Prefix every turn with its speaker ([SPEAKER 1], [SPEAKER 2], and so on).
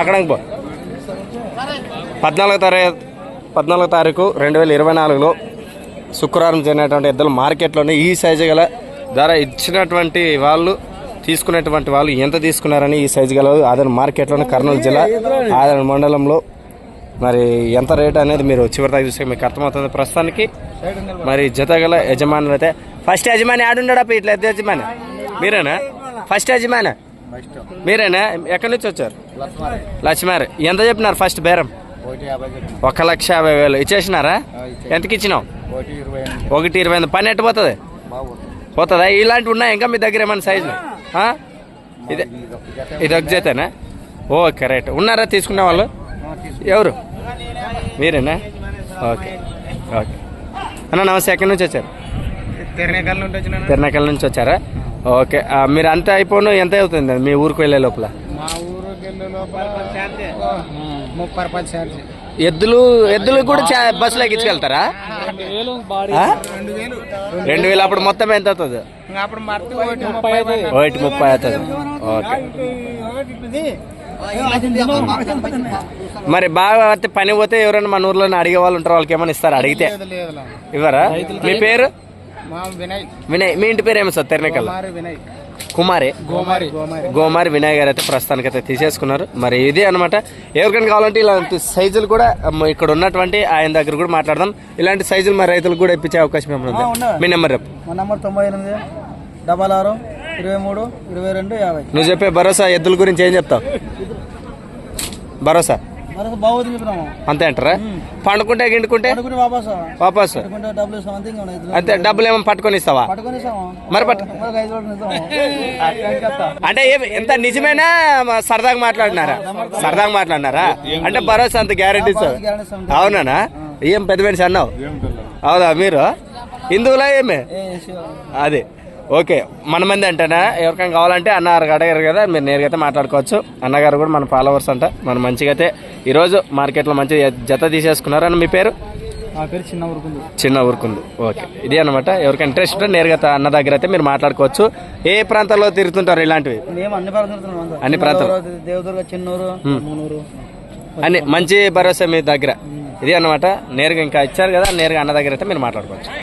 [SPEAKER 1] అక్కడ పో. పద్నాలుగో తారీఖు పద్నాలుగో తారీఖు రెండు వేల ఇరవై నాలుగులో శుక్రవారం జరిగినటువంటి ఇద్దరు మార్కెట్లోనే ఈ సైజు గల ధర ఇచ్చినటువంటి వాళ్ళు తీసుకునేటువంటి వాళ్ళు ఎంత తీసుకున్నారని ఈ సైజు గల ఆదరణ మార్కెట్లోనే కర్నూలు జిల్లా ఆదరణ మండలంలో. మరి ఎంత రేట్ అనేది మీరు చివరిదాకా చూస్తే మీకు అర్థమవుతుంది ప్రస్తుతానికి. మరి జతగల యజమానులు అయితే ఫస్ట్ యజమాని ఆడుండడా ఇట్లా యజమాని? మీరేనా? ఫస్ట్ యజమాని? మీరేనా? ఎక్కడి నుంచి వచ్చారు? లక్ష్మారి ఎంత చెప్పినారు ఫస్ట్ బేరం? ఒక లక్ష యాభై వేలు. ఇచ్చేసినారా? ఎంతకి ఇచ్చినావు? ఒకటి ఇరవై ఎనిమిది. పని ఎట్టు పోతుంది పోతుందా? ఇలాంటివి ఉన్నాయి ఇంకా మీ దగ్గర ఏమైనా సైజులు? ఆ? ఇదే ఇది ఒక జతేనా? Okay right. ఉన్నారా తీసుకునే వాళ్ళు? ఎవరు? మీరేనా? Okay okay. అన్న నమస్తే. ఎక్కడి నుంచి వచ్చారు? తిరణకల్ నుంచి వచ్చారా? ఓకే. మీరు అంతే అయిపోను ఎంత అవుతుంది? మీ ఊరికి వెళ్ళే లోపల?
[SPEAKER 2] మా ఊరికి వెళ్ళే లోపల ముప్పై రూపాయలు ఛార్జ్.
[SPEAKER 1] ఎద్దులు ఎద్దులు కూడా బస్సులో ఎక్కించుకెళ్తారా?
[SPEAKER 2] రెండు వేలు
[SPEAKER 1] అప్పుడు మొత్తం ఎంత అవుతుంది?
[SPEAKER 2] ఇంకా అప్పుడు మర్తి ఒకటి ముప్పై
[SPEAKER 1] అవుతుంది. ఓకే. మరి బాగా అయితే పని పోతే ఎవరైనా మన ఊర్లో అడిగే వాళ్ళు ఉంటారు వాళ్ళకి ఏమైనా ఇస్తారా? అడిగితే. ఇవ్వరా? మీ పేరు?
[SPEAKER 2] వినయ్.
[SPEAKER 1] మీ ఇంటి పేరు ఏమో సార్? తెరనకల్
[SPEAKER 2] కుమారి వినయ్.
[SPEAKER 1] కుమారి?
[SPEAKER 2] గోమారి గోమారి
[SPEAKER 1] వినయ్ గారు అయితే ప్రస్తుతానికి అయితే తీసేసుకున్నారు. మరి ఇది అనమాట ఎవరికైనా కావాలంటే ఇలాంటి సైజులు కూడా ఇక్కడ ఉన్నటువంటి ఆయన దగ్గర కూడా మాట్లాడదాం. ఇలాంటి సైజులు మరి రైతులకు కూడా ఇప్పించే అవకాశం ఏమైనా ఉందా. మీ నెంబర్ చెప్పు.
[SPEAKER 2] మా నంబర్ తొంభై ఎనిమిది డబల్ ఆరు ఇరవై మూడు ఇరవై రెండు యాభై.
[SPEAKER 1] నువ్వు చెప్పే భరోసా ఎద్దుల గురించి ఏం చెప్తావు? భరోసా? అంతే అంటారా? పండుకుంటే గిండుకుంటే?
[SPEAKER 2] వాపస్.
[SPEAKER 1] అంతే డబ్బులు ఏమో పట్టుకొని ఇస్తావా? మరి పట్టు అంటే ఎంత నిజమేనా? సరదాగా మాట్లాడినారా? సరదాగా మాట్లాడినారా? అంటే భరోసా అంత గ్యారెంటీ అవునా ఏం పెద్ద మనిషి అన్నావు? అవునా మీరు? హిందువులా ఏమే. అదే. ఓకే మన మంది అంటేనా? ఎవరికైనా కావాలంటే అన్నారు అడిగారు కదా మీరు నేరుగా అయితే మాట్లాడుకోవచ్చు అన్నగారు కూడా మన ఫాలోవర్స్ అంట మనం మంచిగా అయితే ఈరోజు మార్కెట్లో మంచి జత తీసేసుకున్నారు అని మీ పేరు?
[SPEAKER 2] నా పేరు చిన్న ఊరుకుంది.
[SPEAKER 1] చిన్న ఊరుకుంది. ఓకే ఇది అనమాట ఎవరికైనా ఇంట్రెస్ట్ ఉంటే నేరుగా అన్న దగ్గర అయితే మీరు మాట్లాడుకోవచ్చు. ఏ ప్రాంతాల్లో తిరుగుతుంటారు ఇలాంటివి?
[SPEAKER 2] మేము అన్ని ప్రాంతాలు
[SPEAKER 1] అన్ని ప్రాంతాలు.
[SPEAKER 2] దేవదుర్గ చిన్నూరు మునూరు.
[SPEAKER 1] అని మంచి భరోసా మీ దగ్గర. ఇది అన్నమాట. నేరుగా ఇంకా ఇచ్చారు కదా నేరుగా అన్న దగ్గర అయితే మీరు మాట్లాడుకోవచ్చు.